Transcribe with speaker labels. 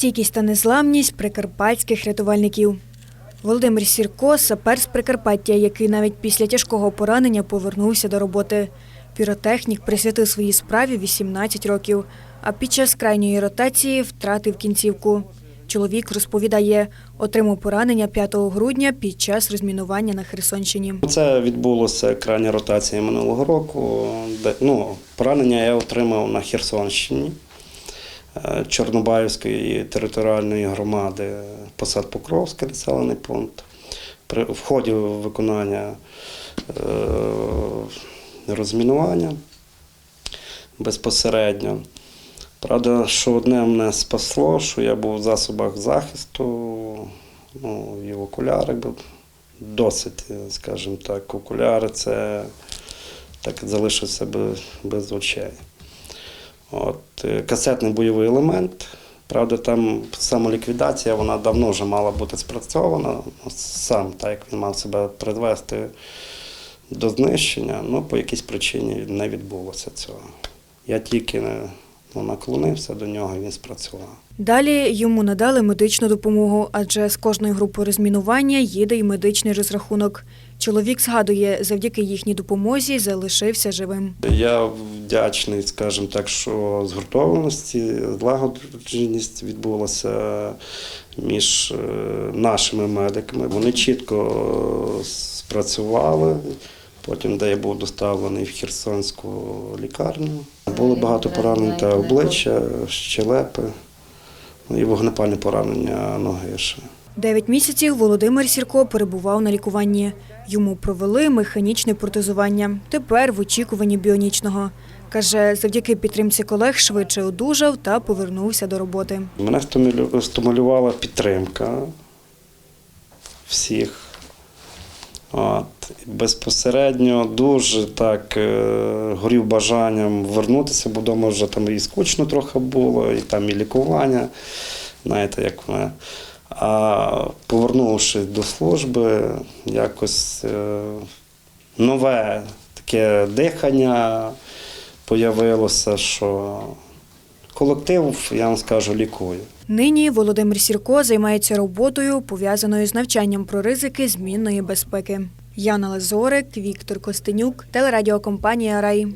Speaker 1: Стійкість та незламність прикарпатських рятувальників. Володимир Сірко сапер з Прикарпаття, який навіть після тяжкого поранення повернувся до роботи. Піротехнік присвятив своїй справі 18 років, а під час крайньої ротації втратив кінцівку. Чоловік розповідає, отримав поранення 5 грудня під час розмінування на Херсонщині.
Speaker 2: Це відбулося крайня ротація минулого року. Ну, поранення я отримав на Херсонщині Чорнобаївської територіальної громади посад Покровський населений пункт. При в ході виконання е, розмінування безпосередньо. Правда, що одне мене спасло, що я був в засобах захисту, ну, і в окулярах був досить, скажімо так, окуляри це так залишився без, без очей. От, е, касетний бойовий елемент. Правда, там самоліквідація, вона давно вже мала бути спрацьована. Сам так як він мав себе привести до знищення, ну по якійсь причині не відбулося цього. Я тільки ну, наклонився до нього він спрацював.
Speaker 1: Далі йому надали медичну допомогу, адже з кожної групи розмінування їде й медичний розрахунок. Чоловік згадує, завдяки їхній допомозі залишився живим.
Speaker 2: Я вдячний, скажімо так, що згуртованості, злагодженість відбулася між е, нашими медиками. Вони чітко спрацювали. Потім, де я був доставлений в Херсонську лікарню. Було багато поранень та обличчя, щелепи, ну і вогнепальне поранення ноги ще.
Speaker 1: Дев'ять місяців Володимир Сірко перебував на лікуванні. Йому провели механічне протезування. Тепер в очікуванні біонічного. Каже, завдяки підтримці колег швидше одужав та повернувся до роботи.
Speaker 2: Мене стимулю- стимулювала підтримка всіх. От. Безпосередньо дуже так е, горів бажанням вернутися, бо вдома вже там і скучно трохи було, і там і лікування. Знаєте, як ми. А повернувшись до служби, якось е, нове таке дихання появилося, що колектив, я вам скажу, лікує.
Speaker 1: Нині Володимир Сірко займається роботою, пов'язаною з навчанням про ризики змінної безпеки. Яна Лазорик, Віктор Костенюк, телерадіокомпанія Рай.